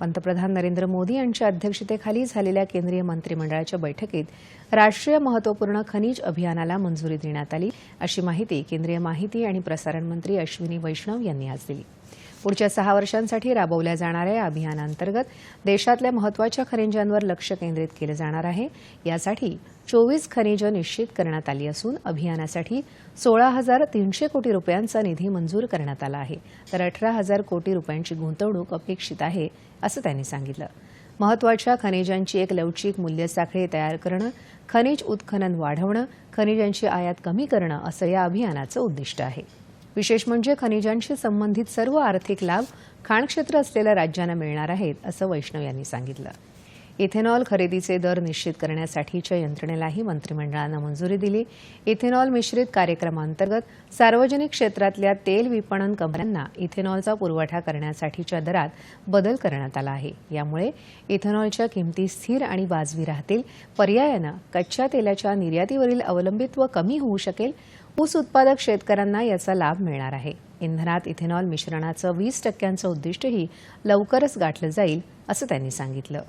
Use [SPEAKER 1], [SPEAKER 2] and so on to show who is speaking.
[SPEAKER 1] पंतप्रधान नरेंद्र मोदी यांच्या अध्यक्षतेखाली झालेल्या केंद्रीय मंत्रिमंडळाच्या बैठकीत राष्ट्रीय महत्त्वपूर्ण खनिज अभियानाला मंजुरी देण्यात आली. अशी माहिती केंद्रीय माहिती आणि प्रसारण मंत्री अश्विनी वैष्णव यांनी आज दिली. पुढच्या सहा वर्षांसाठी राबवल्या जाणाऱ्या या अभियानांतर्गत देशातल्या महत्त्वाच्या खनिजांवर लक्ष केंद्रित केलं जाणार आहे. यासाठी चोवीस खनिजं निश्चित करण्यात आली असून अभियानासाठी सोळा हजार तीनशे कोटी रुपयांचा निधी मंजूर करण्यात आला आहे. तर अठरा हजार कोटी रुपयांची गुंतवणूक अपेक्षित आहे असं त्यांनी सांगितलं. महत्त्वाच्या खनिजांची एक लवचिक मूल्य साखळी तयार करणं खनिज उत्खनन वाढवणं खनिजांची आयात कमी करणं असं या अभियानाचं उद्दिष्ट आहे. विशेष म्हणजे खनिजांशी संबंधित सर्व आर्थिक लाभ खाणक्षेत्र असलेल्या राज्यांना मिळणार आहेत असं वैष्णव यांनी सांगितलं. इथेनॉल खरेदीचे दर निश्चित करण्यासाठीच्या यंत्रणेलाही मंत्रिमंडळानं मंजुरी दिली. इथेनॉल मिश्रित कार्यक्रमांतर्गत सार्वजनिक क्षेत्रातल्या तेल विपणन कंपन्यांना इथेनॉलचा पुरवठा करण्यासाठीच्या दरात बदल करण्यात आला आहे. यामुळे इथेनॉलच्या किमती स्थिर आणि वाजवी राहतील. पर्यायानं कच्च्या तेलाच्या निर्यातीवरील अवलंबित्व कमी होऊ शकेल. ऊस उत्पादक शेतकऱ्यांना याचा लाभ मिळणार आहे. इंधनात इथेनॉल मिश्रणाचं वीस टक्क्यांचं उद्दिष्टही लवकरच गाठलं जाईल असं त्यांनी सांगितलं.